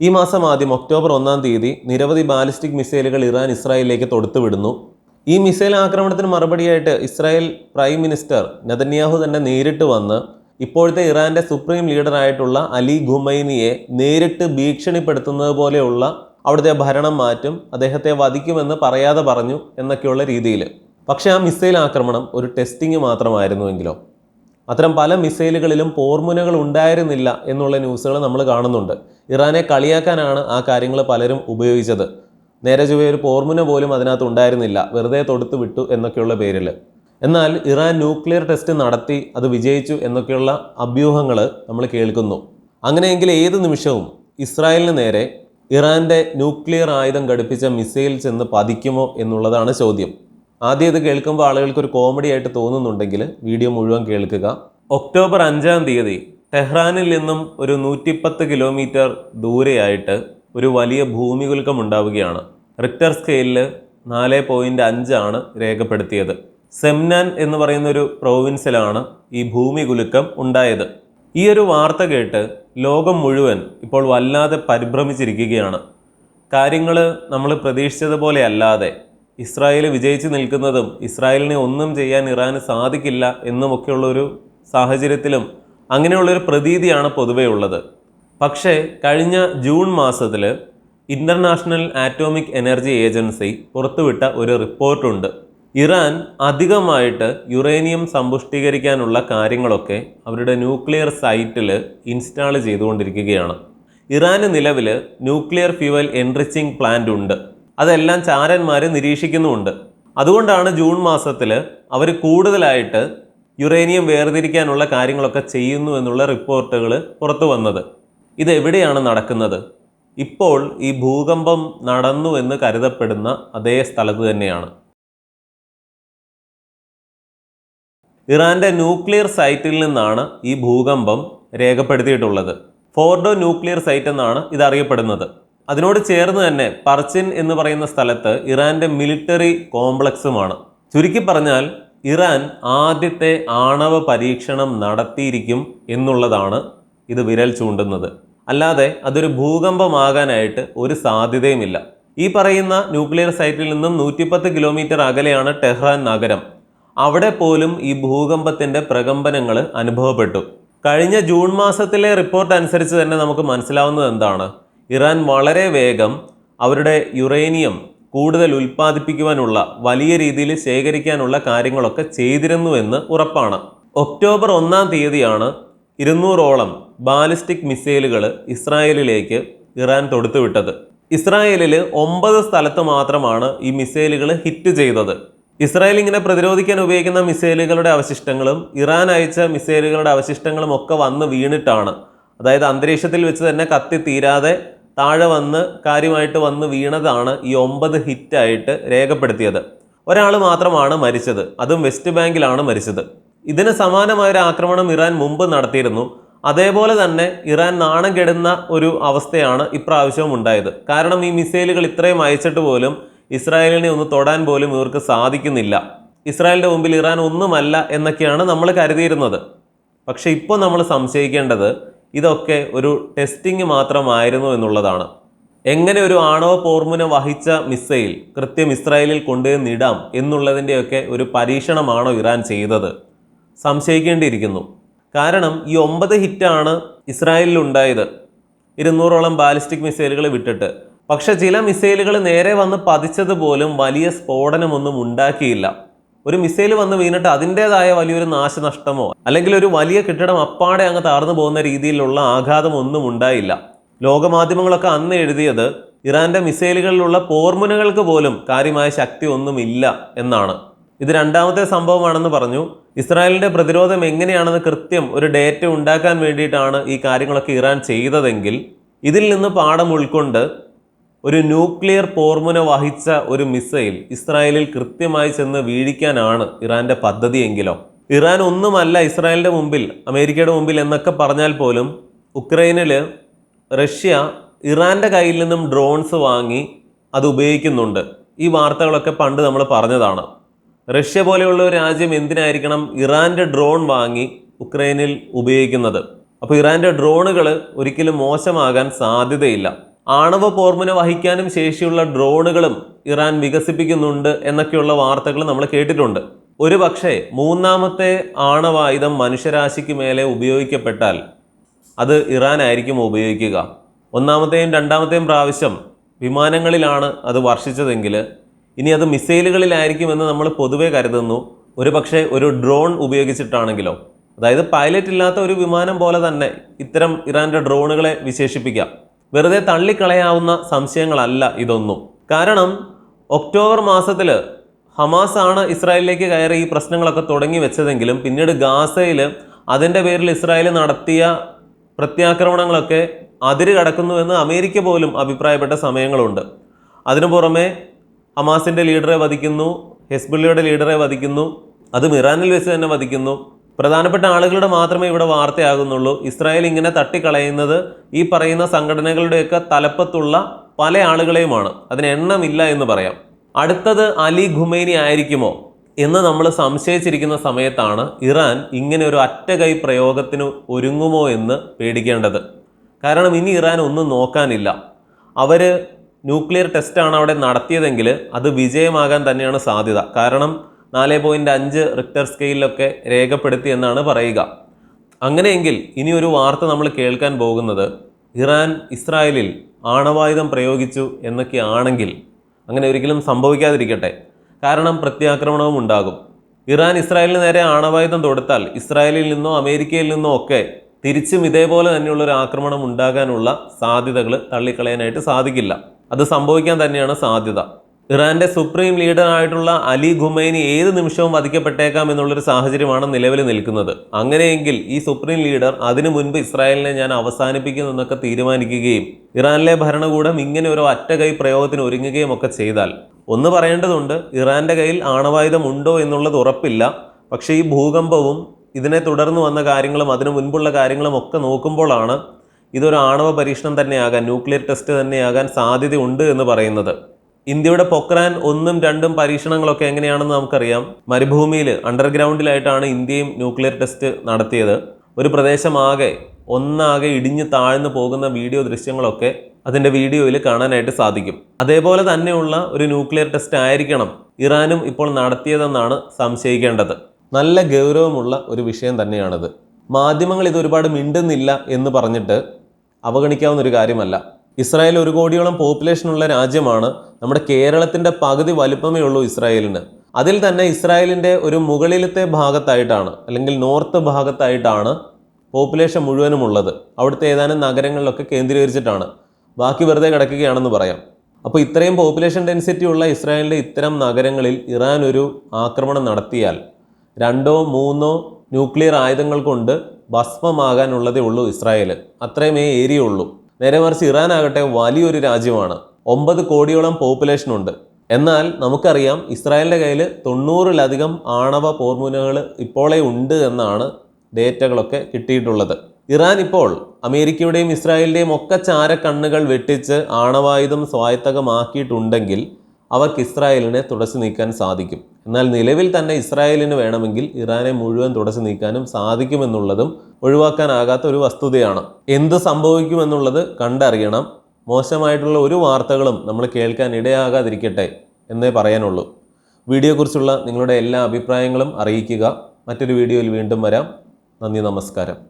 ഈ മാസം ആദ്യം ഒക്ടോബർ ഒന്നാം തീയതി നിരവധി ബാലിസ്റ്റിക് മിസൈലുകൾ ഇറാൻ ഇസ്രായേലിലേക്ക് തൊടുത്തുവിടുന്നു. ഈ മിസൈൽ ആക്രമണത്തിന് മറുപടിയായിട്ട് ഇസ്രായേൽ പ്രൈം മിനിസ്റ്റർ നെതന്യാഹു തന്നെ നേരിട്ട് വന്ന് ഇപ്പോഴത്തെ ഇറാന്റെ സുപ്രീം ലീഡറായിട്ടുള്ള അലി ഖുമൈനിയെ നേരിട്ട് ഭീഷണിപ്പെടുത്തുന്നത് പോലെയുള്ള അവിടുത്തെ ഭരണം മാറ്റും അദ്ദേഹത്തെ വധിക്കുമെന്ന് പറയാതെ പറഞ്ഞു എന്നൊക്കെയുള്ള രീതിയിൽ. പക്ഷേ ആ മിസൈൽ ആക്രമണം ഒരു ടെസ്റ്റിംഗ് മാത്രമായിരുന്നുവെങ്കിലോ അത്തരം പല മിസൈലുകളിലും പോർമുനകൾ ഉണ്ടായിരുന്നില്ല എന്നുള്ള ന്യൂസുകൾ നമ്മൾ കാണുന്നുണ്ട്. ഇറാനെ കളിയാക്കാനാണ് ആ കാര്യങ്ങൾ പലരും ഉപയോഗിച്ചത്. നേരെ ചൊവ്വേ ഒരു പോർമുന പോലും അതിനകത്ത് ഉണ്ടായിരുന്നില്ല. വെറുതെ തൊടുത്ത് വിട്ടു എന്നൊക്കെയുള്ള പേരിൽ. എന്നാൽ ഇറാൻ ന്യൂക്ലിയർ ടെസ്റ്റ് നടത്തി അത് വിജയിച്ചു എന്നൊക്കെയുള്ള അഭ്യൂഹങ്ങൾ നമ്മൾ കേൾക്കുന്നു. അങ്ങനെയെങ്കിൽ ഏത് നിമിഷവും ഇസ്രായേലിന് നേരെ ഇറാന്റെ ന്യൂക്ലിയർ ആയുധം ഘടിപ്പിച്ച മിസൈൽ ചെന്ന് പതിക്കുമോ എന്നുള്ളതാണ് ചോദ്യം. ആദ്യം ഇത് കേൾക്കുമ്പോൾ ആളുകൾക്ക് ഒരു കോമഡി ആയിട്ട് തോന്നുന്നുണ്ടെങ്കിൽ വീഡിയോ മുഴുവൻ കേൾക്കുക. ഒക്ടോബർ അഞ്ചാം തീയതി ടെഹ്റാനിൽ നിന്നും ഒരു നൂറ്റിപ്പത്ത് കിലോമീറ്റർ ദൂരെയായിട്ട് ഒരു വലിയ ഭൂമികുലുക്കം ഉണ്ടാവുകയാണ്. റിക്ടർ സ്കെയിലിൽ നാല് പോയിന്റ് അഞ്ചാണ് രേഖപ്പെടുത്തിയത്. സെംനാൻ എന്ന് പറയുന്ന ഒരു പ്രോവിൻസിലാണ് ഈ ഭൂമികുലുക്കം ഉണ്ടായത്. ഈ ഒരു വാർത്ത കേട്ട് ലോകം മുഴുവൻ ഇപ്പോൾ വല്ലാതെ പരിഭ്രമിച്ചിരിക്കുകയാണ്. കാര്യങ്ങൾ നമ്മൾ പ്രതീക്ഷിച്ചതുപോലെ അല്ലാതെ ഇസ്രായേൽ വിജയിച്ച് നിൽക്കുന്നതും ഇസ്രായേലിനെ ഒന്നും ചെയ്യാൻ ഇറാന് സാധിക്കില്ല എന്നുമൊക്കെയുള്ളൊരു സാഹചര്യത്തിലും അങ്ങനെയുള്ളൊരു പ്രതീതിയാണ് പൊതുവേ ഉള്ളത്. പക്ഷേ കഴിഞ്ഞ ജൂൺ മാസത്തിൽ ഇന്റർനാഷണൽ ആറ്റോമിക് എനർജി ഏജൻസി പുറത്തുവിട്ട ഒരു റിപ്പോർട്ടുണ്ട്. ഇറാൻ അധികമായിട്ട് യുറേനിയം സമ്പുഷ്ടീകരിക്കാനുള്ള കാര്യങ്ങളൊക്കെ അവരുടെ ന്യൂക്ലിയർ സൈറ്റിൽ ഇൻസ്റ്റാൾ ചെയ്തുകൊണ്ടിരിക്കുകയാണ്. ഇറാന് നിലവിൽ ന്യൂക്ലിയർ ഫ്യുവൽ എൻറിച്ചിങ് പ്ലാന്റ് ഉണ്ട്. അതെല്ലാം ചാരന്മാർ നിരീക്ഷിക്കുന്നുമുണ്ട്. അതുകൊണ്ടാണ് ജൂൺ മാസത്തിൽ അവർ കൂടുതലായിട്ട് യുറേനിയം വേർതിരിക്കാനുള്ള കാര്യങ്ങളൊക്കെ ചെയ്യുന്നു എന്നുള്ള റിപ്പോർട്ടുകൾ പുറത്തു വന്നത്. ഇതെവിടെയാണ് നടക്കുന്നത്? ഇപ്പോൾ ഈ ഭൂകമ്പം നടന്നു എന്ന് കരുതപ്പെടുന്ന അതേ സ്ഥലത്ത് തന്നെയാണ്. ഇറാന്റെ ന്യൂക്ലിയർ സൈറ്റിൽ നിന്നാണ് ഈ ഭൂകമ്പം രേഖപ്പെടുത്തിയിട്ടുള്ളത്. ഫോർഡോ ന്യൂക്ലിയർ സൈറ്റ് എന്നാണ് ഇതറിയപ്പെടുന്നത്. അതിനോട് ചേർന്ന് തന്നെ പർച്ചിൻ എന്ന് പറയുന്ന സ്ഥലത്ത് ഇറാന്റെ മിലിറ്ററി കോംപ്ലക്സുമാണ് ചുരുക്കി പറഞ്ഞാൽ ഇറാൻ ആദ്യത്തെ ആണവ പരീക്ഷണം നടത്തിയിരിക്കും എന്നുള്ളതാണ് ഇത് വിരൽ ചൂണ്ടുന്നത്. അല്ലാതെ അതൊരു ഭൂകമ്പമാകാനായിട്ട് ഒരു സാധ്യതയുമില്ല. ഈ പറയുന്ന ന്യൂക്ലിയർ സൈറ്റിൽ നിന്നും നൂറ്റിപ്പത്ത് കിലോമീറ്റർ അകലെയാണ് ടെഹ്റാൻ നഗരം. അവിടെ പോലും ഈ ഭൂകമ്പത്തിന്റെ പ്രകമ്പനങ്ങൾ അനുഭവപ്പെട്ടു. കഴിഞ്ഞ ജൂൺ മാസത്തിലെ റിപ്പോർട്ട് അനുസരിച്ച് തന്നെ നമുക്ക് മനസ്സിലാവുന്നത് എന്താണ്? ഇറാൻ വളരെ വേഗം അവരുടെ യുറേനിയം കൂടുതൽ ഉൽപ്പാദിപ്പിക്കുവാനുള്ള വലിയ രീതിയിൽ ശേഖരിക്കാനുള്ള കാര്യങ്ങളൊക്കെ ചെയ്തിരുന്നു എന്ന് ഉറപ്പാണ്. ഒക്ടോബർ ഒന്നാം തീയതിയാണ് ഇരുന്നൂറോളം ബാലിസ്റ്റിക് മിസൈലുകൾ ഇസ്രായേലിലേക്ക് ഇറാൻ തൊടുത്തുവിട്ടത്. ഇസ്രായേലിൽ ഒമ്പത് സ്ഥലത്ത് മാത്രമാണ് ഈ മിസൈലുകൾ ഹിറ്റ് ചെയ്തത്. ഇസ്രായേൽ ഇങ്ങനെ പ്രതിരോധിക്കാൻ ഉപയോഗിക്കുന്ന മിസൈലുകളുടെ അവശിഷ്ടങ്ങളും ഇറാൻ അയച്ച മിസൈലുകളുടെ അവശിഷ്ടങ്ങളും ഒക്കെ വന്ന് വീണിട്ടാണ്. അതായത് അന്തരീക്ഷത്തിൽ വെച്ച് തന്നെ കത്തി തീരാതെ താഴെ വന്ന് കാര്യമായിട്ട് വന്ന് വീണതാണ് ഈ ഒമ്പത് ഹിറ്റായിട്ട് രേഖപ്പെടുത്തിയത്. ഒരാൾ മാത്രമാണ് മരിച്ചത്. അതും വെസ്റ്റ് ബാങ്കിലാണ് മരിച്ചത്. ഇതിന് സമാനമായ ഒരു ആക്രമണം ഇറാൻ മുമ്പ് നടത്തിയിരുന്നു. അതേപോലെ തന്നെ ഇറാൻ നാണം കെടുന്ന ഒരു അവസ്ഥയാണ് ഇപ്രാവശ്യവും ഉണ്ടായത്. കാരണം ഈ മിസൈലുകൾ ഇത്രയും അയച്ചിട്ട് പോലും ഇസ്രായേലിനെ ഒന്ന് തൊടാൻ പോലും ഇവർക്ക് സാധിക്കുന്നില്ല. ഇസ്രായേലിന്റെ മുമ്പിൽ ഇറാൻ ഒന്നുമല്ല എന്നൊക്കെയാണ് നമ്മൾ കരുതിയിരുന്നത്. പക്ഷേ ഇപ്പോൾ നമ്മൾ സംശയിക്കേണ്ടത് ഇതൊക്കെ ഒരു ടെസ്റ്റിംഗ് മാത്രമായിരുന്നു എന്നുള്ളതാണ്. എങ്ങനെ ഒരു ആണവ പോർമുന വഹിച്ച മിസൈൽ കൃത്യം ഇസ്രായേലിൽ കൊണ്ടുവന്ന് ഇടാം എന്നുള്ളതിന്റെയൊക്കെ ഒരു പരീക്ഷണമാണോ ഇറാൻ ചെയ്തത്? സംശയിക്കേണ്ടിയിരിക്കുന്നു. കാരണം ഈ ഒമ്പത് ഹിറ്റാണ് ഇസ്രായേലിൽ ഉണ്ടായത്. ഇരുന്നൂറോളം ബാലിസ്റ്റിക് മിസൈലുകൾ വിട്ടിട്ട്. പക്ഷെ ചില മിസൈലുകൾ നേരെ വന്ന് പതിച്ചത് പോലും വലിയ സ്ഫോടനമൊന്നും ഉണ്ടാക്കിയില്ല. ഒരു മിസൈൽ വന്ന് വീണിട്ട് അതിന്റെതായ വലിയൊരു നാശനഷ്ടമോ അല്ലെങ്കിൽ ഒരു വലിയ കെട്ടിടം അപ്പാടെ അങ്ങ് താർന്നു പോകുന്ന രീതിയിലുള്ള ആഘാതം ഒന്നും ഉണ്ടായില്ല. ലോകമാധ്യമങ്ങളൊക്കെ അന്ന് എഴുതിയത് ഇറാന്റെ മിസൈലുകളിലുള്ള പോർമുനകൾക്ക് പോലും കാര്യമായ ശക്തി ഒന്നുമില്ല എന്നാണ്. ഇത് രണ്ടാമത്തെ സംഭവമാണെന്ന് പറഞ്ഞു. ഇസ്രായേലിന്റെ പ്രതിരോധം എങ്ങനെയാണെന്ന് കൃത്യം ഒരു ഡേറ്റ ഉണ്ടാക്കാൻ വേണ്ടിയിട്ടാണ് ഈ കാര്യങ്ങളൊക്കെ ഇറാൻ ചെയ്തതെങ്കിൽ ഇതിൽ നിന്ന് പാഠം ഉൾക്കൊണ്ട് ഒരു ന്യൂക്ലിയർ പോർമുന വഹിച്ച ഒരു മിസൈൽ ഇസ്രായേലിൽ കൃത്യമായി ചെന്ന് വീഴിക്കാനാണ് ഇറാന്റെ പദ്ധതിയെങ്കിലോ. ഇറാൻ ഒന്നുമല്ല ഇസ്രായേലിന്റെ മുമ്പിൽ അമേരിക്കയുടെ മുമ്പിൽ എന്നൊക്കെ പറഞ്ഞാൽ പോലും ഉക്രൈനിൽ റഷ്യ ഇറാന്റെ കയ്യിൽ നിന്നും ഡ്രോൺസ് വാങ്ങി അത് ഉപയോഗിക്കുന്നുണ്ട്. ഈ വാർത്തകളൊക്കെ പണ്ട് നമ്മൾ പറഞ്ഞതാണ്. റഷ്യ പോലെയുള്ള ഒരു രാജ്യം എന്തിനായിരിക്കണം ഇറാന്റെ ഡ്രോൺ വാങ്ങി ഉക്രൈനിൽ ഉപയോഗിക്കുന്നത്? അപ്പോൾ ഇറാന്റെ ഡ്രോണുകൾ ഒരിക്കലും മോശമാകാൻ സാധ്യതയില്ല. ആണവ പോർമുന വഹിക്കാനും ശേഷിയുള്ള ഡ്രോണുകളും ഇറാൻ വികസിപ്പിക്കുന്നുണ്ട് എന്നൊക്കെയുള്ള വാർത്തകൾ നമ്മൾ കേട്ടിട്ടുണ്ട്. ഒരു പക്ഷേ മൂന്നാമത്തെ ആണവായുധം മനുഷ്യരാശിക്ക് മേലെ ഉപയോഗിക്കപ്പെട്ടാൽ അത് ഇറാൻ ആയിരിക്കും ഉപയോഗിക്കുക. ഒന്നാമത്തെയും രണ്ടാമത്തെയും പ്രാവശ്യം വിമാനങ്ങളിലാണ് അത് വർഷിച്ചതെങ്കിൽ ഇനി അത് മിസൈലുകളിലായിരിക്കുമെന്ന് നമ്മൾ പൊതുവെ കരുതുന്നു. ഒരു പക്ഷേ ഒരു ഡ്രോൺ ഉപയോഗിച്ചിട്ടാണെങ്കിലോ. അതായത് പൈലറ്റ് ഇല്ലാത്ത ഒരു വിമാനം പോലെ തന്നെ ഇത്തരം ഇറാന്റെ ഡ്രോണുകളെ വിശേഷിപ്പിക്കാം. വെറുതെ തള്ളിക്കളയാവുന്ന സംശയങ്ങളല്ല ഇതൊന്നും. കാരണം ഒക്ടോബർ മാസത്തിൽ ഹമാസ് ആണ് ഇസ്രായേലിലേക്ക് കയറി ഈ പ്രശ്നങ്ങളൊക്കെ തുടങ്ങി വെച്ചതെങ്കിലും പിന്നീട് ഗാസയിൽ അതിന്റെ പേരിൽ ഇസ്രായേൽ നടത്തിയ പ്രത്യാക്രമണങ്ങളൊക്കെ അതിര് കടക്കുന്നുവെന്ന് അമേരിക്ക പോലും അഭിപ്രായപ്പെട്ട സമയങ്ങളുണ്ട്. അതിനു പുറമെ ഹമാസിന്റെ ലീഡറെ വധിക്കുന്നു ഹെസ്ബുള്ളിയുടെ ലീഡറെ വധിക്കുന്നു അതും ഇറാനിൽ വെച്ച് തന്നെ വധിക്കുന്നു. പ്രധാനപ്പെട്ട ആളുകളുടെ മാത്രമേ ഇവിടെ വാർത്തയാകുന്നുള്ളൂ. ഇസ്രായേൽ ഇങ്ങനെ തട്ടിക്കളയുന്നത് ഈ പറയുന്ന സംഘടനകളുടെയൊക്കെ തലപ്പത്തുള്ള പല ആളുകളെയുമാണ്. അതിന് എണ്ണമില്ല എന്ന് പറയാം. അടുത്തത് അലി ഖുമൈനി ആയിരിക്കുമോ എന്ന് നമ്മൾ സംശയിച്ചിരിക്കുന്ന സമയത്താണ് ഇറാൻ ഇങ്ങനെ ഒരു അറ്റകൈ പ്രയോഗത്തിന് ഒരുങ്ങുമോ എന്ന് പേടിക്കേണ്ടത്. കാരണം ഇനി ഇറാൻ ഒന്നും നോക്കാനില്ല. അവർ ന്യൂക്ലിയർ ടെസ്റ്റാണ് അവിടെ നടത്തിയതെങ്കിൽ അത് വിജയമാകാൻ തന്നെയാണ് സാധ്യത. കാരണം നാല് പോയിന്റ് അഞ്ച് റിക്ടർ സ്കെയിലൊക്കെ രേഖപ്പെടുത്തി എന്നാണ് പറയുക. അങ്ങനെയെങ്കിൽ ഇനി ഒരു വാർത്ത നമ്മൾ കേൾക്കാൻ പോകുന്നത് ഇറാൻ ഇസ്രായേലിൽ ആണവായുധം പ്രയോഗിച്ചു എന്നൊക്കെയാണെങ്കിൽ അങ്ങനെ ഒരിക്കലും സംഭവിക്കാതിരിക്കട്ടെ. കാരണം പ്രത്യാക്രമണവും ഉണ്ടാകും. ഇറാൻ ഇസ്രായേലിന് നേരെ ആണവായുധം തൊടുത്താൽ ഇസ്രായേലിൽ നിന്നോ അമേരിക്കയിൽ നിന്നോ ഒക്കെ തിരിച്ചും ഇതേപോലെ തന്നെയുള്ള ഒരു ആക്രമണം ഉണ്ടാകാനുള്ള സാധ്യതകൾ തള്ളിക്കളയാനായിട്ട് സാധിക്കില്ല. അത് സംഭവിക്കാൻ തന്നെയാണ് സാധ്യത. ഇറാന്റെ സുപ്രീം ലീഡറായിട്ടുള്ള അലി ഖുമൈനി ഏത് നിമിഷവും വധിക്കപ്പെട്ടേക്കാം എന്നുള്ളൊരു സാഹചര്യമാണ് നിലവിൽ നിൽക്കുന്നത്. അങ്ങനെയെങ്കിൽ ഈ സുപ്രീം ലീഡർ അതിനു മുൻപ് ഇസ്രായേലിനെ ഞാൻ അവസാനിപ്പിക്കുന്നു എന്നൊക്കെ തീരുമാനിക്കുകയും ഇറാനിലെ ഭരണകൂടം ഇങ്ങനെ ഒരു ഒറ്റകൈ പ്രയോഗത്തിന് ഒരുങ്ങുകയും ഒക്കെ ചെയ്താൽ ഒന്ന് പറയേണ്ടതുണ്ട് ഇറാന്റെ കയ്യിൽ ആണവായുധം ഉണ്ടോ എന്നുള്ളത് ഉറപ്പില്ല. പക്ഷേ ഈ ഭൂകമ്പവും ഇതിനെ തുടർന്ന് വന്ന കാര്യങ്ങളും അതിനു മുൻപുള്ള കാര്യങ്ങളും ഒക്കെ നോക്കുമ്പോഴാണ് ഇതൊരു ആണവ പരീക്ഷണം തന്നെയാകാൻ ന്യൂക്ലിയർ ടെസ്റ്റ് തന്നെയാകാൻ സാധ്യതയുണ്ട് എന്ന് പറയുന്നത്. ഇന്ത്യയുടെ പൊക്രാൻ ഒന്നും രണ്ടും പരീക്ഷണങ്ങളൊക്കെ എങ്ങനെയാണെന്ന് നമുക്കറിയാം. മരുഭൂമിയിൽ അണ്ടർഗ്രൗണ്ടിലായിട്ടാണ് ഇന്ത്യയും ന്യൂക്ലിയർ ടെസ്റ്റ് നടത്തിയത്. ഒരു പ്രദേശമാകെ ഒന്നാകെ ഇടിഞ്ഞു താഴ്ന്നു പോകുന്ന വീഡിയോ ദൃശ്യങ്ങളൊക്കെ അതിന്റെ വീഡിയോയിൽ കാണാനായിട്ട് സാധിക്കും. അതേപോലെ തന്നെയുള്ള ഒരു ന്യൂക്ലിയർ ടെസ്റ്റ് ആയിരിക്കണം ഇറാനും ഇപ്പോൾ നടത്തിയതെന്നാണ് സംശയിക്കേണ്ടത്. നല്ല ഗൗരവമുള്ള ഒരു വിഷയം തന്നെയാണിത്. മാധ്യമങ്ങൾ ഇത് ഒരുപാട് മിണ്ടുന്നില്ല എന്ന് പറഞ്ഞിട്ട് അവഗണിക്കാവുന്ന ഒരു കാര്യമല്ല. ഇസ്രായേൽ ഒരു കോടിയോളം പോപ്പുലേഷനുള്ള രാജ്യമാണ് നമ്മുടെ കേരളത്തിന്റെ പകുതി വലുപ്പമേ ഉള്ളൂ ഇസ്രായേലിന്. അതിൽ തന്നെ ഇസ്രായേലിന്റെ ഒരു മുകളിലത്തെ ഭാഗത്തായിട്ടാണ് അല്ലെങ്കിൽ നോർത്ത് ഭാഗത്തായിട്ടാണ് പോപ്പുലേഷൻ മുഴുവനും ഉള്ളത് അവിടുത്തെ ഏതാനും നഗരങ്ങളിലൊക്കെ കേന്ദ്രീകരിച്ചിട്ടാണ്. ബാക്കി വെറുതെ കിടക്കുകയാണെന്ന് പറയാം. അപ്പോൾ ഇത്രയും പോപ്പുലേഷൻ ഡെൻസിറ്റി ഉള്ള ഇസ്രായേലിന്റെ ഇത്തരം നഗരങ്ങളിൽ ഇറാൻ ഒരു ആക്രമണം നടത്തിയാൽ രണ്ടോ മൂന്നോ ന്യൂക്ലിയർ ആയുധങ്ങൾ കൊണ്ട് ഭസ്മമാകാനുള്ളതേ ഉള്ളൂ ഇസ്രായേൽ അത്രയും ഏരിയ ഉള്ളൂ നേരെ മറിച്ച് ഇറാൻ ആകട്ടെ വലിയൊരു രാജ്യമാണ്. ഒമ്പത് കോടിയോളം പോപ്പുലേഷൻ ഉണ്ട് എന്നാൽ നമുക്കറിയാം ഇസ്രായേലിന്റെ കയ്യിൽ തൊണ്ണൂറിലധികം ആണവ പോർമുനകൾ ഇപ്പോഴേ ഉണ്ട് എന്നാണ് ഡേറ്റകളൊക്കെ കിട്ടിയിട്ടുള്ളത്. ഇറാൻ ഇപ്പോൾ അമേരിക്കയുടെയും ഇസ്രായേലിന്റെയും ഒക്കെ ചാരക്കണ്ണുകൾ വെട്ടിച്ച് ആണവായുധം സ്വായത്തകമാക്കിയിട്ടുണ്ടെങ്കിൽ അവർക്ക് ഇസ്രായേലിനെ തുടച്ചു നീക്കാൻ സാധിക്കും. എന്നാൽ നിലവിൽ തന്നെ ഇസ്രായേലിന് വേണമെങ്കിൽ ഇറാനെ മുഴുവൻ തുടച്ചു നീക്കാനും സാധിക്കുമെന്നുള്ളതും ഒഴിവാക്കാനാകാത്ത ഒരു വസ്തുതയാണ്. എന്ത് സംഭവിക്കുമെന്നുള്ളത് കണ്ടറിയണം. മോശമായിട്ടുള്ള ഒരു വാർത്തകളും നമ്മൾ കേൾക്കാൻ ഇടയാകാതിരിക്കട്ടെ എന്നേ പറയാനുള്ളൂ. വീഡിയോക്കുറിച്ചുള്ള നിങ്ങളുടെ എല്ലാ അഭിപ്രായങ്ങളും അറിയിക്കുക. മറ്റൊരു വീഡിയോയിൽ വീണ്ടും വരാം. നന്ദി നമസ്കാരം.